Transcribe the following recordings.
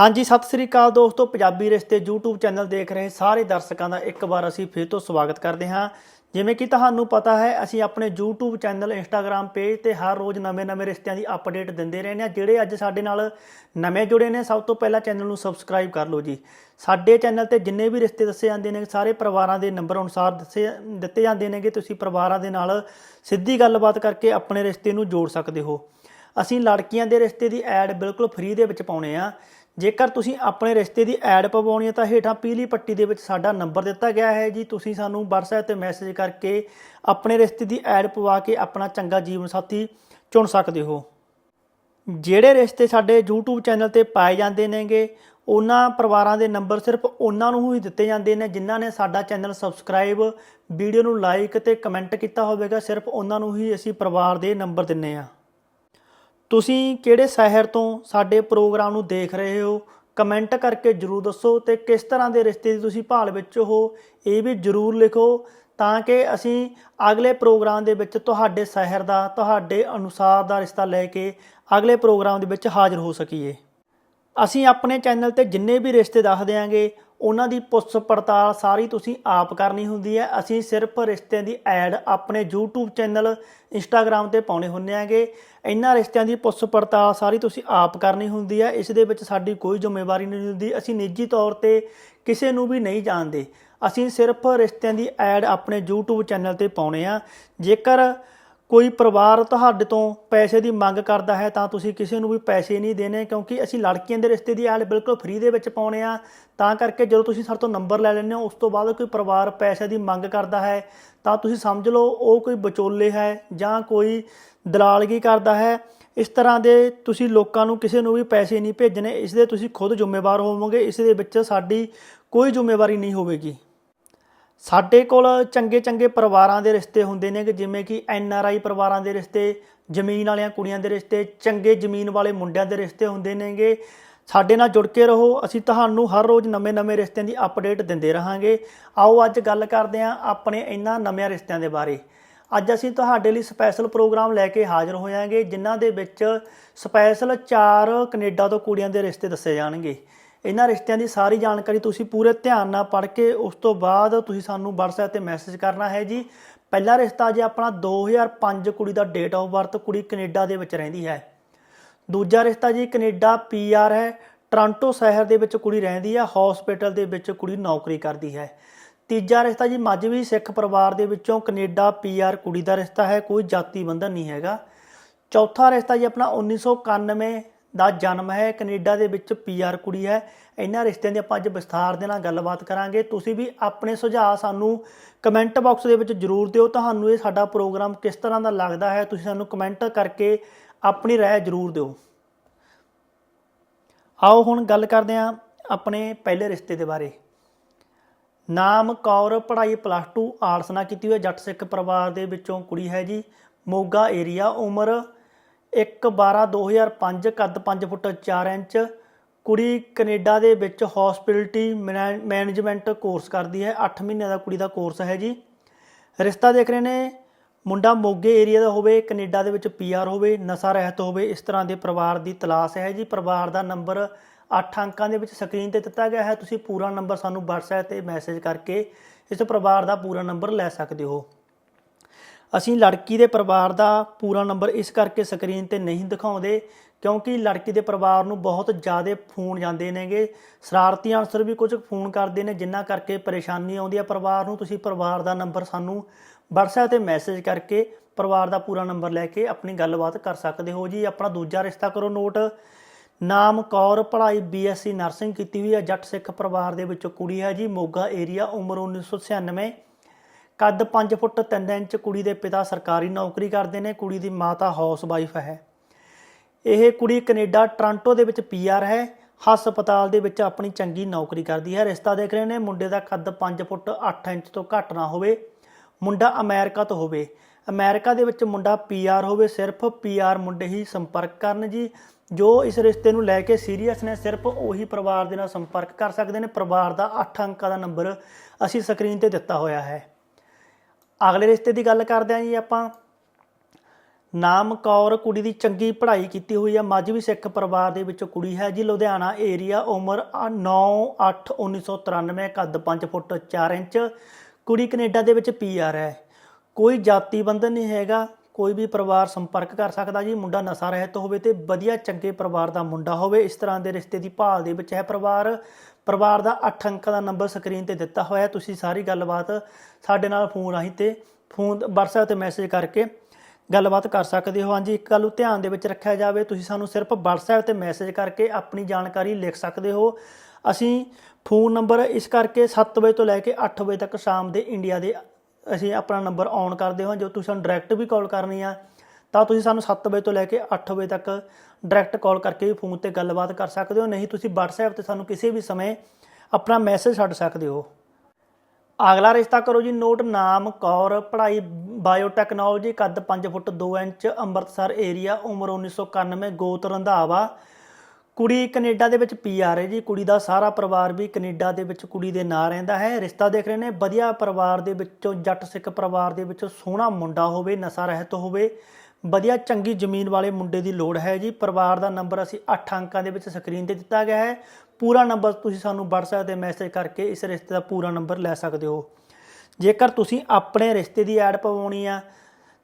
ਹਾਂਜੀ, ਸਤਿ ਸ੍ਰੀ ਅਕਾਲ ਦੋਸਤੋ। ਪੰਜਾਬੀ ਰਿਸ਼ਤੇ YouTube ਚੈਨਲ ਦੇਖ ਰਹੇ ਸਾਰੇ ਦਰਸ਼ਕਾਂ ਦਾ ਇੱਕ ਵਾਰ ਅਸੀਂ ਫਿਰ ਤੋਂ ਸਵਾਗਤ ਕਰਦੇ ਹਾਂ। ਜਿਵੇਂ ਕਿ ਤੁਹਾਨੂੰ ਪਤਾ ਹੈ, ਅਸੀਂ ਆਪਣੇ YouTube ਚੈਨਲ, Instagram ਪੇਜ ਤੇ ਹਰ ਰੋਜ਼ ਨਵੇਂ-ਨਵੇਂ ਰਿਸ਼ਤਿਆਂ ਦੀ ਅਪਡੇਟ ਦਿੰਦੇ ਰਹਿੰਦੇ ਹਾਂ, ਜਿਹੜੇ ਅੱਜ ਸਾਡੇ ਨਾਲ ਨਵੇਂ ਜੁੜੇ ਨੇ। ਸਭ ਤੋਂ ਪਹਿਲਾਂ ਚੈਨਲ ਨੂੰ ਸਬਸਕ੍ਰਾਈਬ ਕਰ ਲਓ ਜੀ। ਸਾਡੇ ਚੈਨਲ ਤੇ ਜਿੰਨੇ ਵੀ ਰਿਸ਼ਤੇ ਦੱਸੇ ਜਾਂਦੇ ਨੇ, ਸਾਰੇ ਪਰਿਵਾਰਾਂ ਦੇ ਨੰਬਰ ਅਨੁਸਾਰ ਦੱਸੇ ਦਿੱਤੇ ਜਾਂਦੇ ਨੇਗੇ ਤੁਸੀਂ ਪਰਿਵਾਰਾਂ ਦੇ ਨਾਲ ਸਿੱਧੀ ਗੱਲਬਾਤ ਕਰਕੇ ਆਪਣੇ ਰਿਸ਼ਤੇ ਨੂੰ ਜੋੜ ਸਕਦੇ ਹੋ। ਅਸੀਂ ਲੜਕੀਆਂ ਦੇ ਰਿਸ਼ਤੇ ਦੀ ਐਡ ਬਿਲਕੁਲ ਫ੍ਰੀ ਦੇ ਵਿੱਚ ਪਾਉਣੇ ਆ ਜੇਕਰ ਤੁਸੀਂ ਆਪਣੇ ਰਿਸ਼ਤੇ ਦੀ ਐਡ ਪਵਾਉਣੀ ਹੈ ਤਾਂ ਹੇਠਾਂ ਪੀਲੀ ਪੱਟੀ ਦੇ ਵਿੱਚ ਸਾਡਾ ਨੰਬਰ ਦਿੱਤਾ ਗਿਆ ਹੈ ਜੀ। ਤੁਸੀਂ ਸਾਨੂੰ WhatsApp ਤੇ ਮੈਸੇਜ ਕਰਕੇ ਆਪਣੇ ਰਿਸ਼ਤੇ ਦੀ ਐਡ ਪਵਾ ਕੇ ਆਪਣਾ ਚੰਗਾ ਜੀਵਨ ਸਾਥੀ ਚੁਣ ਸਕਦੇ ਹੋ। ਜਿਹੜੇ ਰਿਸ਼ਤੇ ਸਾਡੇ YouTube ਚੈਨਲ ਤੇ ਪਾਏ ਜਾਂਦੇ ਨੇਗੇ, ਉਹਨਾਂ ਪਰਿਵਾਰਾਂ ਦੇ ਨੰਬਰ ਸਿਰਫ ਉਹਨਾਂ ਨੂੰ ਹੀ ਦਿੱਤੇ ਜਾਂਦੇ ਨੇ, ਜਿਨ੍ਹਾਂ ਨੇ ਸਾਡਾ ਚੈਨਲ ਸਬਸਕ੍ਰਾਈਬ ਵੀਡੀਓ ਨੂੰ ਲਾਈਕ ਤੇ ਕਮੈਂਟ ਕੀਤਾ ਹੋਵੇਗਾ, ਸਿਰਫ ਉਹਨਾਂ ਨੂੰ ਹੀ ਅਸੀਂ ਪਰਿਵਾਰ ਦੇ ਨੰਬਰ ਦਿੰਨੇ ਆ। ਤੁਸੀਂ ਕਿਹੜੇ ਸ਼ਹਿਰ ਤੋਂ ਸਾਡੇ ਪ੍ਰੋਗਰਾਮ ਨੂੰ ਦੇਖ ਰਹੇ ਹੋ? ਕਮੈਂਟ ਕਰਕੇ ਜਰੂਰ ਦੱਸੋ ਤੇ ਕਿਸ ਤਰ੍ਹਾਂ ਦੇ ਰਿਸ਼ਤੇ ਦੀ ਤੁਸੀਂ ਭਾਲ ਵਿੱਚ ਹੋ, ਇਹ ਵੀ ਜਰੂਰ ਲਿਖੋ ਤਾਂ ਕਿ ਅਸੀਂ ਅਗਲੇ ਪ੍ਰੋਗਰਾਮ ਦੇ ਵਿੱਚ ਤੁਹਾਡੇ ਸ਼ਹਿਰ ਦਾ, ਤੁਹਾਡੇ ਅਨੁਸਾਰ ਦਾ ਰਿਸ਼ਤਾ ਲੈ ਕੇ ਅਗਲੇ ਪ੍ਰੋਗਰਾਮ ਦੇ ਵਿੱਚ ਹਾਜ਼ਰ ਹੋ ਸਕੀਏ। ਅਸੀਂ ਆਪਣੇ ਚੈਨਲ ਤੇ ਜਿੰਨੇ ਵੀ ਰਿਸ਼ਤੇ ਦੱਸ ਦਿਆਂਗੇ ਉਹਨਾਂ ਦੀ ਪੁੱਛ ਪੜਤਾਲ ਸਾਰੀ ਤੁਸੀਂ ਆਪ ਕਰਨੀ ਹੁੰਦੀ ਹੈ। ਅਸੀਂ ਸਿਰਫ ਰਿਸ਼ਤਿਆਂ ਦੀ ਐਡ ਆਪਣੇ YouTube ਚੈਨਲ, Instagram ਤੇ ਪਾਉਣੇ ਹੁੰਦੇ ਆਂਗੇ ਇਹਨਾਂ ਰਿਸ਼ਤਿਆਂ ਦੀ ਪੁੱਛ ਪੜਤਾਲ ਸਾਰੀ ਤੁਸੀਂ ਆਪ ਕਰਨੀ ਹੁੰਦੀ ਹੈ। ਇਸ ਦੇ ਵਿੱਚ ਸਾਡੀ ਕੋਈ ਜ਼ਿੰਮੇਵਾਰੀ ਨਹੀਂ ਹੁੰਦੀ। ਅਸੀਂ ਨਿੱਜੀ ਤੌਰ ਤੇ ਕਿਸੇ ਨੂੰ ਵੀ ਨਹੀਂ ਜਾਣਦੇ। ਅਸੀਂ ਸਿਰਫ ਰਿਸ਼ਤਿਆਂ ਦੀ ਐਡ ਆਪਣੇ YouTube ਚੈਨਲ ਤੇ ਪਾਉਣੇ ਆ। ਜੇਕਰ ਕੋਈ ਪਰਿਵਾਰ ਤੁਹਾਡੇ ਤੋਂ ਪੈਸੇ ਦੀ ਮੰਗ ਕਰਦਾ ਹੈ ਤਾਂ ਤੁਸੀਂ ਕਿਸੇ ਨੂੰ ਵੀ ਪੈਸੇ ਨਹੀਂ ਦੇਣੇ ਕਿਉਂਕਿ ਅਸੀਂ ਲੜਕੀਆਂ ਦੇ ਰਿਸ਼ਤੇ ਦੀ ਐਡ ਬਿਲਕੁਲ ਫ੍ਰੀ ਦੇ ਵਿੱਚ ਪਾਉਣੇ ਆ। ਤਾਂ ਕਰਕੇ ਜਦੋਂ ਤੁਸੀਂ ਸਾਡੇ ਤੋਂ ਨੰਬਰ ਲੈ ਲੈਂਦੇ ਹੋ, ਉਸ ਤੋਂ ਬਾਅਦ ਕੋਈ ਪਰਿਵਾਰ ਪੈਸੇ ਦੀ ਮੰਗ ਕਰਦਾ ਹੈ ਤਾਂ ਤੁਸੀਂ ਸਮਝ ਲਓ ਉਹ ਕੋਈ ਵਿਚੋਲੇ ਹੈ ਜਾਂ ਕੋਈ ਦਲਾਲਗੀ ਕਰਦਾ ਹੈ। ਇਸ ਤਰ੍ਹਾਂ ਦੇ ਤੁਸੀਂ ਲੋਕਾਂ ਨੂੰ ਕਿਸੇ ਨੂੰ ਵੀ ਪੈਸੇ ਨਹੀਂ ਭੇਜਣੇ, ਇਸ ਦੇ ਤੁਸੀਂ ਖੁਦ ਜ਼ਿੰਮੇਵਾਰ ਹੋਵੋਗੇ, ਇਸ ਦੇ ਵਿੱਚ ਸਾਡੀ ਕੋਈ ਜ਼ਿੰਮੇਵਾਰੀ ਨਹੀਂ ਹੋਵੇਗੀ। ਸਾਡੇ ਕੋਲ ਚੰਗੇ ਚੰਗੇ ਪਰਿਵਾਰਾਂ ਦੇ ਰਿਸ਼ਤੇ ਹੁੰਦੇ ਨੇ ਕਿ ਜਿਵੇਂ ਕਿ ਐਨ ਆਰ ਆਈ ਪਰਿਵਾਰਾਂ ਦੇ ਰਿਸ਼ਤੇ, ਜ਼ਮੀਨ ਵਾਲਿਆਂ ਕੁੜੀਆਂ ਦੇ ਰਿਸ਼ਤੇ, ਚੰਗੇ ਜ਼ਮੀਨ ਵਾਲੇ ਮੁੰਡਿਆਂ ਦੇ ਰਿਸ਼ਤੇ ਹੁੰਦੇ ਨੇਗੇ। ਸਾਡੇ ਨਾਲ ਜੁੜ ਕੇ ਰਹੋ, ਅਸੀਂ ਤੁਹਾਨੂੰ ਹਰ ਰੋਜ਼ ਨਵੇਂ-ਨਵੇਂ ਰਿਸ਼ਤਿਆਂ ਦੀ ਅਪਡੇਟ ਦਿੰਦੇ ਰਹਾਂਗੇ। ਆਓ ਅੱਜ ਗੱਲ ਕਰਦੇ ਹਾਂ ਆਪਣੇ ਇਹਨਾਂ ਨਵੇਂ ਰਿਸ਼ਤਿਆਂ ਦੇ ਬਾਰੇ। ਅੱਜ ਅਸੀਂ ਤੁਹਾਡੇ ਲਈ ਸਪੈਸ਼ਲ ਪ੍ਰੋਗਰਾਮ ਲੈ ਕੇ ਹਾਜ਼ਰ ਹੋਇਆਂਗੇ, ਜਿਨ੍ਹਾਂ ਦੇ ਵਿੱਚ ਸਪੈਸ਼ਲ 4 ਕੈਨੇਡਾ ਤੋਂ ਕੁੜੀਆਂ ਦੇ ਰਿਸ਼ਤੇ ਦੱਸੇ ਜਾਣਗੇ। ਇਹਨਾਂ ਰਿਸ਼ਤਿਆਂ ਦੀ ਸਾਰੀ ਜਾਣਕਾਰੀ ਤੁਸੀਂ ਪੂਰੇ ਧਿਆਨ ਨਾਲ ਪੜ੍ਹ ਕੇ ਉਸ ਤੋਂ ਬਾਅਦ ਤੁਸੀਂ ਸਾਨੂੰ WhatsApp ਤੇ ਮੈਸੇਜ ਕਰਨਾ ਹੈ ਜੀ। ਪਹਿਲਾ ਰਿਸ਼ਤਾ ਜੀ ਆਪਣਾ 2005 ਕੁੜੀ ਦਾ ਡੇਟ ਆਫ ਬਰਥ ਕੁੜੀ ਕੈਨੇਡਾ ਦੇ ਵਿੱਚ ਰਹਿੰਦੀ ਹੈ। ਦੂਜਾ ਰਿਸ਼ਤਾ ਜੀ ਕੈਨੇਡਾ ਪੀਆਰ ਹੈ। ਟੋਰਾਂਟੋ ਸ਼ਹਿਰ ਦੇ ਵਿੱਚ ਕੁੜੀ ਰਹਿੰਦੀ ਹੈ। ਹਸਪੀਟਲ ਦੇ ਵਿੱਚ ਕੁੜੀ ਨੌਕਰੀ ਕਰਦੀ ਹੈ। ਤੀਜਾ ਰਿਸ਼ਤਾ ਜੀ ਮੱਝਵੀ ਸਿੱਖ ਪਰਿਵਾਰ ਦੇ ਵਿੱਚੋਂ ਕੈਨੇਡਾ ਪੀਆਰ ਕੁੜੀ ਦਾ ਰਿਸ਼ਤਾ ਹੈ। ਕੋਈ ਜਾਤੀ ਬੰਧਨ ਨਹੀਂ ਹੈਗਾ। ਚੌਥਾ ਰਿਸ਼ਤਾ ਜੀ ਆਪਣਾ 1991 ਦਾ ਜਨਮ ਹੈ ਕੈਨੇਡਾ ਦੇ ਵਿੱਚ ਪੀਆਰ ਕੁੜੀ ਹੈ ਇਹਨਾਂ ਰਿਸ਼ਤਿਆਂ ਦੀ ਆਪਾਂ ਅੱਜ ਵਿਸਥਾਰ ਦੇ ਨਾਲ ਗੱਲਬਾਤ ਕਰਾਂਗੇ ਤੁਸੀਂ ਵੀ ਆਪਣੇ ਸੁਝਾਅ ਸਾਨੂੰ ਕਮੈਂਟ ਬਾਕਸ ਦੇ ਵਿੱਚ ਜਰੂਰ ਦਿਓ ਤੁਹਾਨੂੰ ਇਹ ਸਾਡਾ ਪ੍ਰੋਗਰਾਮ ਕਿਸ ਤਰ੍ਹਾਂ ਦਾ ਲੱਗਦਾ ਹੈ ਤੁਸੀਂ ਸਾਨੂੰ ਕਮੈਂਟ ਕਰਕੇ ਆਪਣੀ رائے ਜਰੂਰ ਦਿਓ ਆਓ ਹੁਣ ਗੱਲ ਕਰਦੇ ਹਾਂ ਆਪਣੇ ਪਹਿਲੇ ਰਿਸ਼ਤੇ ਦੇ ਬਾਰੇ ਨਾਮ ਕੌਰ ਪੜ੍ਹਾਈ ਪਲੱਸ 2 ਆਰਟਸ ਨਾਲ ਕੀਤੀ ਹੋਈ ਹੈ, ਜੱਟ ਸਿੱਖ ਪਰਿਵਾਰ ਦੇ ਵਿੱਚੋਂ ਕੁੜੀ ਹੈ ਜੀ ਮੋਗਾ ਏਰੀਆ ਉਮਰ 1/12/2005 ਕੱਦ 5 ਫੁੱਟ 4 ਇੰਚ ਕੁੜੀ ਕੈਨੇਡਾ ਦੇ ਵਿੱਚ ਹਸਪਿਟੈਲਿਟੀ ਮੈਨੇਜਮੈਂਟ ਕੋਰਸ ਕਰਦੀ ਹੈ। 8 ਮਹੀਨੇ ਦਾ ਕੁੜੀ ਦਾ ਕੋਰਸ ਹੈ ਜੀ। ਰਿਸ਼ਤਾ ਦੇਖ ਰਹੇ ਨੇ, ਮੁੰਡਾ ਮੋਗੇ ਏਰੀਆ ਦਾ ਹੋਵੇ, ਕੈਨੇਡਾ ਦੇ ਵਿੱਚ ਪੀਆਰ ਹੋਵੇ, ਨਸ਼ਾ ਰਹਿਤ ਹੋਵੇ, ਇਸ ਤਰ੍ਹਾਂ ਦੇ ਪਰਿਵਾਰ ਦੀ ਤਲਾਸ਼ ਹੈ ਜੀ। ਪਰਿਵਾਰ ਦਾ ਨੰਬਰ 8 ਅੰਕਾਂ ਦੇ ਵਿੱਚ ਸਕਰੀਨ ਤੇ ਦਿੱਤਾ ਗਿਆ ਹੈ। ਤੁਸੀਂ ਪੂਰਾ ਨੰਬਰ ਸਾਨੂੰ WhatsApp ਤੇ ਮੈਸੇਜ ਕਰਕੇ ਇਸ ਪਰਿਵਾਰ ਦਾ ਪੂਰਾ ਨੰਬਰ ਲੈ ਸਕਦੇ ਹੋ। ਅਸੀਂ ਲੜਕੀ ਦੇ ਪਰਿਵਾਰ ਦਾ ਪੂਰਾ ਨੰਬਰ ਇਸ ਕਰਕੇ ਸਕਰੀਨ ਤੇ ਨਹੀਂ ਦਿਖਾਉਂਦੇ, ਕਿਉਂਕਿ ਲੜਕੀ ਦੇ ਪਰਿਵਾਰ ਨੂੰ ਬਹੁਤ ਜ਼ਿਆਦਾ ਫੋਨ ਜਾਂਦੇ ਨੇਗੇ। ਸ਼ਰਾਰਤੀ ਅਨਸਰ ਵੀ ਕੁਝ ਫੋਨ ਕਰਦੇ ਨੇ, ਜਿੰਨਾ ਕਰਕੇ ਪਰੇਸ਼ਾਨੀ ਆਉਂਦੀ ਹੈ ਪਰਿਵਾਰ ਨੂੰ। ਤੁਸੀਂ ਪਰਿਵਾਰ ਦਾ ਨੰਬਰ ਸਾਨੂੰ WhatsApp ਤੇ ਮੈਸੇਜ ਕਰਕੇ ਪਰਿਵਾਰ ਦਾ ਪੂਰਾ ਨੰਬਰ ਲੈ ਕੇ ਆਪਣੀ ਗੱਲਬਾਤ ਕਰ ਸਕਦੇ ਹੋ ਜੀ। ਆਪਣਾ ਦੂਜਾ ਰਿਸ਼ਤਾ ਕਰੋ ਨੋਟ। ਨਾਮ ਕੌਰ, ਪੜ੍ਹਾਈ ਬੀਐਸਸੀ ਨਰਸਿੰਗ ਕੀਤੀ ਹੋਈ ਹੈ ਜੱਟ ਸਿੱਖ ਪਰਿਵਾਰ ਦੇ ਵਿੱਚੋਂ ਕੁੜੀ ਹੈ ਜੀ। ਮੋਗਾ ਏਰੀਆ ਉਮਰ 1996 ਕੱਦ 5 ਫੁੱਟ 3 ਇੰਚ, ਕੁੜੀ ਦੇ ਪਿਤਾ ਸਰਕਾਰੀ ਨੌਕਰੀ ਕਰਦੇ ਨੇ, ਕੁੜੀ ਦੀ ਮਾਤਾ ਹਾਊਸ ਵਾਈਫ ਹੈ। ਇਹ ਕੁੜੀ ਕੈਨੇਡਾ, ਟੋਰਾਂਟੋ ਦੇ ਵਿੱਚ ਪੀਆਰ ਹੈ। ਹਸਪਤਾਲ ਦੇ ਵਿੱਚ ਆਪਣੀ ਚੰਗੀ ਨੌਕਰੀ ਕਰਦੀ ਹੈ। ਰਿਸ਼ਤਾ ਦੇਖ ਰਹੇ ਨੇ, ਮੁੰਡੇ ਦਾ ਕੱਦ 5 ਫੁੱਟ 8 ਇੰਚ ਤੋਂ ਘੱਟ ਨਾ ਹੋਵੇ। ਮੁੰਡਾ ਅਮਰੀਕਾ ਤੋਂ ਹੋਵੇ। ਅਮਰੀਕਾ ਦੇ ਵਿੱਚ ਮੁੰਡਾ ਪੀਆਰ ਹੋਵੇ, ਸਿਰਫ ਪੀਆਰ ਮੁੰਡੇ ਹੀ ਸੰਪਰਕ ਕਰਨ ਜੀ। ਜੋ ਇਸ ਰਿਸ਼ਤੇ ਨੂੰ ਲੈ ਕੇ ਸੀਰੀਅਸ ਨੇ, ਸਿਰਫ ਉਹੀ ਪਰਿਵਾਰ ਦੇ ਨਾਲ ਸੰਪਰਕ ਕਰ ਸਕਦੇ ਨੇ। ਪਰਿਵਾਰ ਦਾ 8 ਅੰਕਾਂ ਦਾ ਨੰਬਰ ਅਸੀਂ ਸਕਰੀਨ ਤੇ ਦਿੱਤਾ ਹੋਇਆ ਹੈ। ਅਗਲੇ ਰਿਸ਼ਤੇ ਦੀ ਗੱਲ ਕਰਦੇ ਹਾਂ ਜੀ ਆਪਾਂ। ਨਾਮ ਕੌਰ ਕੁੜੀ ਦੀ ਚੰਗੀ ਪੜ੍ਹਾਈ ਕੀਤੀ ਹੋਈ ਹੈ ਮਾਝਵੀ ਸਿੱਖ ਪਰਿਵਾਰ ਦੇ ਵਿੱਚੋਂ ਕੁੜੀ ਹੈ ਜੀ। ਲੁਧਿਆਣਾ ਏਰੀਆ, ਉਮਰ 9/8/1993 ਕੱਦ 5 ਫੁੱਟ 4 ਇੰਚ। ਕੁੜੀ ਕੈਨੇਡਾ ਦੇ ਵਿੱਚ ਪੀਆਰ ਹੈ। ਕੋਈ ਜਾਤੀ ਬੰਧਨ ਨਹੀਂ ਹੈਗਾ। ਕੋਈ ਵੀ ਪਰਿਵਾਰ ਸੰਪਰਕ ਕਰ ਸਕਦਾ ਜੀ। ਮੁੰਡਾ ਨਸ਼ਾ ਰਹਿਤ ਹੋਵੇ ਤੇ ਵਧੀਆ ਚੰਗੇ ਪਰਿਵਾਰ ਦਾ ਮੁੰਡਾ ਹੋਵੇ। ਇਸ ਤਰ੍ਹਾਂ ਦੇ ਰਿਸ਼ਤੇ ਦੀ ਭਾਲ ਦੇ ਵਿੱਚ ਹੈ ਪਰਿਵਾਰ। ਪਰਿਵਾਰ ਦਾ 8 ਅੰਕਾਂ ਦਾ ਨੰਬਰ ਸਕਰੀਨ ਤੇ ਦਿੱਤਾ ਹੋਇਆ ਤੁਸੀਂ ਸਾਰੀ ਗੱਲਬਾਤ ਸਾਡੇ ਨਾਲ ਫੋਨ ਰਾਹੀਂ ਤੇ ਫੋਨ WhatsApp ਤੇ ਮੈਸੇਜ ਕਰਕੇ ਗੱਲਬਾਤ ਕਰ ਸਕਦੇ ਹੋ। ਹਾਂਜੀ, ਇੱਕ ਗੱਲ ਨੂੰ ਧਿਆਨ ਦੇ ਵਿੱਚ ਰੱਖਿਆ ਜਾਵੇ, ਤੁਸੀਂ ਸਾਨੂੰ ਸਿਰਫ WhatsApp ਤੇ ਮੈਸੇਜ ਕਰਕੇ ਆਪਣੀ ਜਾਣਕਾਰੀ ਲਿਖ ਸਕਦੇ ਹੋ। ਅਸੀਂ ਫੋਨ ਨੰਬਰ ਇਸ ਕਰਕੇ 7 ਵਜੇ ਤੋਂ ਲੈ ਕੇ 8 ਵਜੇ ਤੱਕ ਸ਼ਾਮ ਦੇ ਇੰਡੀਆ ਦੇ ਅਸੀਂ ਆਪਣਾ ਨੰਬਰ ਔਨ ਕਰਦੇ ਹਾਂ, ਜੋ ਤੁਸੀਂ ਸਾਨੂੰ ਡਾਇਰੈਕਟ ਵੀ ਕਾਲ ਕਰਨੀ ਆ। ਤਾਂ ਤੁਸੀਂ ਸਾਨੂੰ 7 ਵਜੇ ਤੋਂ ਲੈ ਕੇ 8 ਵਜੇ ਤੱਕ ਡਾਇਰੈਕਟ ਕਾਲ ਕਰਕੇ ਵੀ ਫੋਨ ਤੇ ਗੱਲਬਾਤ ਕਰ ਸਕਦੇ ਹੋ। ਨਹੀਂ, ਤੁਸੀਂ WhatsApp ਤੇ ਸਾਨੂੰ ਕਿਸੇ ਵੀ ਸਮੇਂ ਆਪਣਾ ਮੈਸੇਜ ਛੱਡ ਸਕਦੇ ਹੋ। ਅਗਲਾ ਰਿਸ਼ਤਾ ਕਰੋ ਜੀ, ਨੋਟ ਨਾਮ, ਕੌਰ, ਪੜ੍ਹਾਈ ਬਾਇਓਟੈਕਨੋਲੋਜੀ ਕੱਦ 5 ਫੁੱਟ 2 ਇੰਚ, ਅੰਮ੍ਰਿਤਸਰ ਏਰੀਆ ਉਮਰ 1991 ਗੋਤ ਰੰਧਾਵਾ। ਕੁੜੀ ਕੈਨੇਡਾ ਦੇ ਵਿੱਚ ਪੀਆਰ ਹੈ ਜੀ। ਕੁੜੀ ਦਾ ਸਾਰਾ ਪਰਿਵਾਰ ਵੀ ਕੈਨੇਡਾ ਦੇ ਵਿੱਚ ਕੁੜੀ ਦੇ ਨਾਂ ਰਹਿੰਦਾ ਹੈ। ਰਿਸ਼ਤਾ ਦੇਖ ਰਹੇ ਨੇ, ਵਧੀਆ ਪਰਿਵਾਰ ਦੇ ਵਿੱਚੋਂ, ਜੱਟ ਸਿੱਖ ਪਰਿਵਾਰ ਦੇ ਵਿੱਚੋਂ ਸੋਹਣਾ ਮੁੰਡਾ ਹੋਵੇ, ਨਸ਼ਾ ਰਹਿਤ ਹੋਵੇ ਵਧੀਆ ਚੰਗੀ ਜ਼ਮੀਨ ਵਾਲੇ ਮੁੰਡੇ ਦੀ ਲੋੜ ਹੈ ਜੀ। ਪਰਿਵਾਰ ਦਾ ਨੰਬਰ ਅਸੀਂ 8 ਅੰਕਾਂ ਦੇ ਵਿੱਚ ਸਕਰੀਨ ਤੇ ਦਿੱਤਾ ਗਿਆ ਹੈ। ਪੂਰਾ ਨੰਬਰ ਤੁਸੀਂ ਸਾਨੂੰ WhatsApp ਤੇ ਮੈਸੇਜ ਕਰਕੇ ਇਸ ਰਿਸ਼ਤੇ ਦਾ ਪੂਰਾ ਨੰਬਰ ਲੈ ਸਕਦੇ ਹੋ। ਜੇਕਰ ਤੁਸੀਂ ਆਪਣੇ ਰਿਸ਼ਤੇ ਦੀ ਐਡ ਪਵਾਉਣੀ ਆ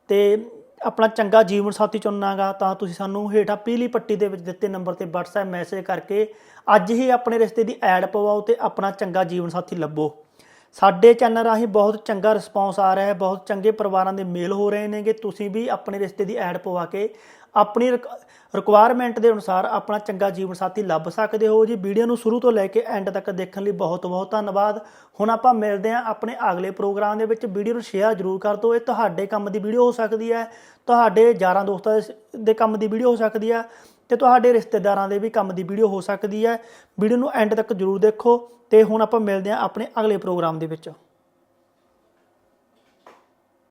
ਤੇ ਆਪਣਾ ਚੰਗਾ ਜੀਵਨ ਸਾਥੀ ਚੁਣਨਾਗਾ, ਤਾਂ ਤੁਸੀਂ ਸਾਨੂੰ ਹੇਠਾਂ ਪੀਲੀ ਪੱਟੀ ਦੇ ਵਿੱਚ ਦਿੱਤੇ ਨੰਬਰ ਤੇ WhatsApp ਮੈਸੇਜ ਕਰਕੇ ਅੱਜ ਹੀ ਆਪਣੇ ਰਿਸ਼ਤੇ ਦੀ ਐਡ ਪਵਾਓ ਤੇ ਆਪਣਾ ਚੰਗਾ ਜੀਵਨ ਸਾਥੀ ਲੱਭੋ। ਸਾਡੇ ਚੈਨਲ ਰਾਹੀਂ ਬਹੁਤ ਚੰਗਾ ਰਿਸਪੌਂਸ ਆ ਰਿਹਾ ਹੈ, ਬਹੁਤ ਚੰਗੇ ਪਰਿਵਾਰਾਂ ਦੇ ਮੇਲ ਹੋ ਰਹੇ ਨੇਗੇ। ਤੁਸੀਂ ਵੀ ਆਪਣੇ ਰਿਸ਼ਤੇ ਦੀ ਐਡ ਪਵਾ ਕੇ ਆਪਣੀ ਰਿਕੁਆਇਰਮੈਂਟ ਦੇ ਅਨੁਸਾਰ ਆਪਣਾ ਚੰਗਾ ਜੀਵਨ ਸਾਥੀ ਲੱਭ ਸਕਦੇ ਹੋ ਜੀ। ਵੀਡੀਓ ਨੂੰ ਸ਼ੁਰੂ ਤੋਂ ਲੈ ਕੇ ਐਂਡ ਤੱਕ ਦੇਖਣ ਲਈ ਬਹੁਤ ਬਹੁਤ ਧੰਨਵਾਦ। ਹੁਣ ਆਪਾਂ ਮਿਲਦੇ ਹਾਂ ਆਪਣੇ ਅਗਲੇ ਪ੍ਰੋਗਰਾਮ ਦੇ ਵਿੱਚ। ਵੀਡੀਓ ਨੂੰ ਸ਼ੇਅਰ ਜ਼ਰੂਰ ਕਰ ਦਿਓ। ਇਹ ਤੁਹਾਡੇ ਕੰਮ ਦੀ ਵੀਡੀਓ ਹੋ ਸਕਦੀ ਹੈ, ਤੁਹਾਡੇ ਯਾਰਾਂ ਦੋਸਤਾਂ ਦੇ- ਦੇ ਕੰਮ ਦੀ ਵੀਡੀਓ ਹੋ ਸਕਦੀ ਹੈ ਤੇ ਤੁਹਾਡੇ ਰਿਸ਼ਤੇਦਾਰਾਂ ਦੇ ਵੀ ਕੰਮ ਦੀ ਵੀਡੀਓ ਹੋ ਸਕਦੀ ਹੈ। ਵੀਡੀਓ ਨੂੰ ਐਂਡ ਤੱਕ ਜ਼ਰੂਰ ਦੇਖੋ ਤੇ ਹੁਣ ਆਪਾਂ ਮਿਲਦੇ ਹਾਂ ਆਪਣੇ ਅਗਲੇ ਪ੍ਰੋਗਰਾਮ ਦੇ ਵਿੱਚ।